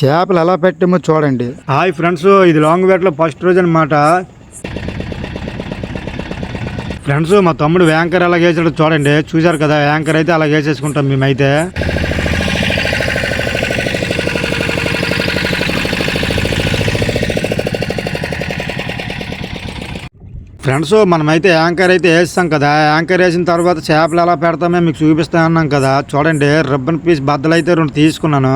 చేపలు ఎలా పెట్టామో చూడండి. హాయ్ ఫ్రెండ్స్ ఇది లాంగ్ వేట్లో ఫస్ట్ రోజు అనమాట ఫ్రెండ్స్ మా తమ్ముడు యాంకర్ ఎలా వేసాడు చూడండి. చూశారు కదా యాంకర్ అయితే అలా వేసేసుకుంటాం మేమైతే. ఫ్రెండ్స్ మనమైతే యాంకర్ అయితే వేస్తాం కదా. యాంకర్ వేసిన తర్వాత చేపలు ఎలా పెడతామో మీకు చూపిస్తా అన్నాం కదా. చూడండి రిబ్బన్ పీస్ బద్దలు అయితే రెండు తీసుకున్నాను.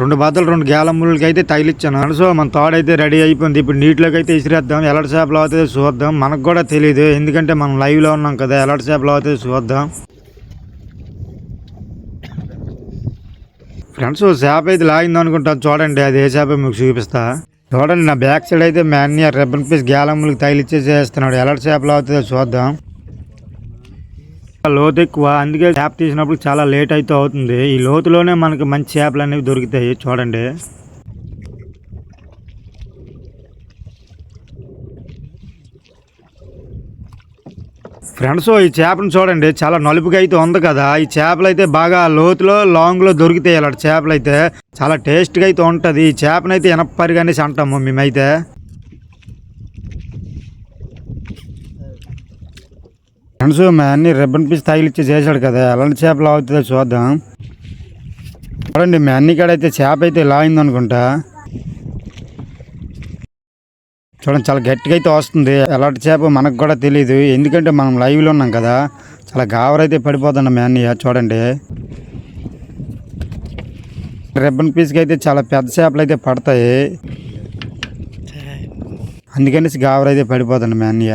రెండు బద్దలు రెండు గేల అయితే తగిలిచ్చాను సో మన తోడైతే రెడీ అయిపోయింది. ఇప్పుడు నీటిలోకి అయితే ఇసిరేద్దాం ఎలాంటి చేపలు అవుతుంది చూద్దాం. మనకు కూడా తెలియదు ఎందుకంటే మనం లైవ్లో ఉన్నాం కదా ఎలాంటి చేపలు అవుతుంది చూద్దాం. ఫ్రెండ్స్ చేప అయితే లాగింది అనుకుంటాను చూడండి అది ఏ చేప మీకు చూపిస్తా. చూడండి నా బ్యాక్ సైడ్ అయితే మ్యాన్ని రెబ్బన్ పీస్ గ్యాలమ్ములకి తగిలిచ్చేసి వేస్తున్నాడు ఎలాంటి చేపలు అవుతుందో చూద్దాం. లోతు ఎక్కువ. అందుకే చేప తీసినప్పుడు చాలా లేట్ అయితే అవుతుంది. ఈ లోతులోనే మనకి మంచి చేపలు అనేవి దొరుకుతాయి చూడండి. ఫ్రెండ్స్ ఈ చేపను చూడండి. చాలా నలుపుగా అయితే ఉంది కదా. ఈ చేపలు అయితే బాగా లోతులో లాంగ్లో దొరుకుతాయి అలాంటి చేపలు అయితే. చాలా టేస్ట్గా అయితే ఉంటుంది. ఈ చేపనైతే ఎనప్పరిగా అనేసి అంటాము మేమైతే. ఫ్రెండ్స్ మా అన్ని రిబ్బన్ పీస్ తగిలిచ్చి చేశాడు కదా ఎలాంటి చేపలు అవుతుందో చూద్దాం. చూడండి మా అన్ని కాడ అయితే చేప అయితే లాగింది అనుకుంటా. చూడండి చాలా గట్టిగా అయితే వస్తుంది. ఎలాంటి చేప మనకు కూడా తెలియదు ఎందుకంటే మనం లైవ్లో ఉన్నాం కదా చాలా గావరైతే పడిపోతుంది మా అన్నయ్య చూడండి. రిబ్బన్ పీస్కి అయితే చాలా పెద్ద చేపలు అయితే పడతాయి. అందుకనేసి గావరైతే పడిపోతుంది మా అన్నయ్య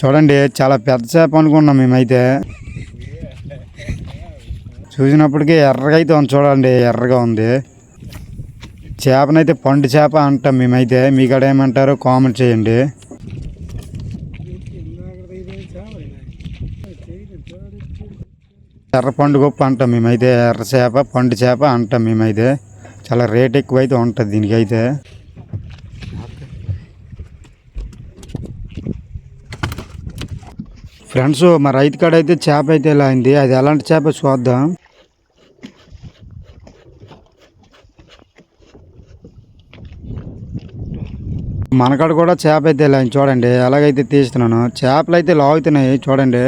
చూడండి చాలా పెద్ద చేప అనుకున్నాం మేమైతే. చూసినప్పటికీ ఎర్రగా అయితే ఉంది చూడండి ఎర్రగా ఉంది. చేపనైతే పండు చేప అంటాం మేమైతే. మీ కాడ ఏమంటారో కామెంట్ చేయండి. ఎర్ర పండు గొప్ప అంటాం మేమైతే. ఎర్ర చేప పండు చేప అంటాం మేమైతే. చాలా రేట్ ఎక్కువ అయితే ఉంటుంది దీనికైతే. ఫ్రెండ్స్ మా రైతు కాడ అయితే చేప అయితే ఇలా అయింది? అది ఎలాంటి చేప చూద్దాం. మనకాడ కూడా చేప అయితే ఇలా చూడండి. ఎలాగైతే తీస్తున్నాను చేపలు అయితే లాగుతున్నాయి చూడండి.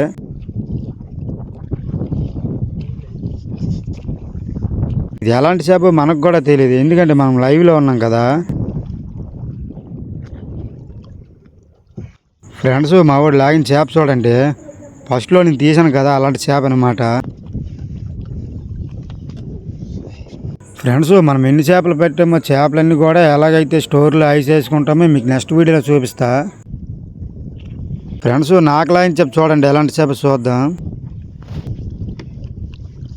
ఇది ఎలాంటి చేప మనకు కూడా తెలియదు. ఎందుకంటే మనం లైవ్లో ఉన్నాం కదా. ఫ్రెండ్స్ మా వాడు లాగిన చేప చూడండి. ఫస్ట్లో నేను తీసాను కదా అలాంటి చేప అనమాట ఫ్రెండ్స్ మనం ఎన్ని చేపలు పెట్టామో చేపలన్నీ కూడా ఎలాగైతే స్టోర్లో ఐస్ వేసుకుంటామో మీకు నెక్స్ట్ వీడియోలో చూపిస్తా. ఫ్రెండ్స్ నాకు లాగిన చేప చూడండి ఎలాంటి చేప చూద్దాం.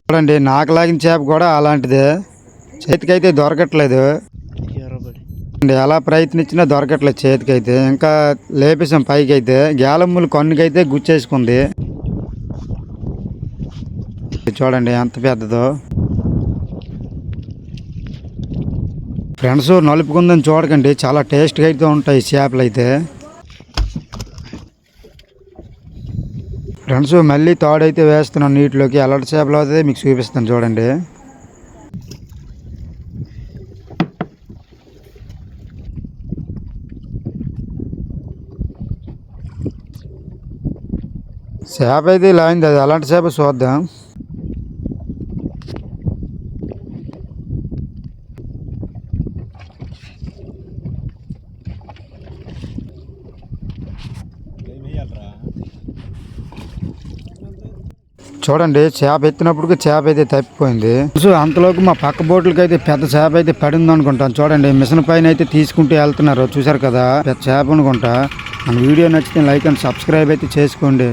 చూడండి నాకు లాగిన చేప కూడా అలాంటిదే. చేతికైతే దొరకట్లేదు. ఎలా ప్రయత్నించినా దొరకట్లేదు చేతికైతే. ఇంకా లేపేసాం పైకి అయితే గ్యాలమ్ములు కొన్నికైతే గుచ్చేసుకుంది. చూడండి ఎంత పెద్దదో. ఫ్రెండ్స్ నలుపుకుందని చూడకండి. చాలా టేస్ట్గా అయితే ఉంటాయి చేపలు అయితే. ఫ్రెండ్స్ మళ్ళీ తాడైతే వేస్తున్నాను నీటిలోకి. ఎలాంటి చేపలు అయితే మీకు చూపిస్తాను చూడండి. చేప అయితే ఇలా అయింది అది అలాంటి చేప చూద్దాం. చూడండి చేప ఎత్తినప్పుడు చేప అయితే తప్పిపోయింది. సో అంతలోకి మా పక్క బోట్లకి అయితే పెద్ద చేప అయితే పడింది అనుకుంటాను. చూడండి మిషన్ పైన అయితే తీసుకుంటూ వెళ్తున్నారు. చూసారు కదా? పెద్ద చేప అనుకుంటా. మన వీడియో నచ్చితే లైక్ అండ్ సబ్స్క్రైబ్ అయితే చేసుకోండి.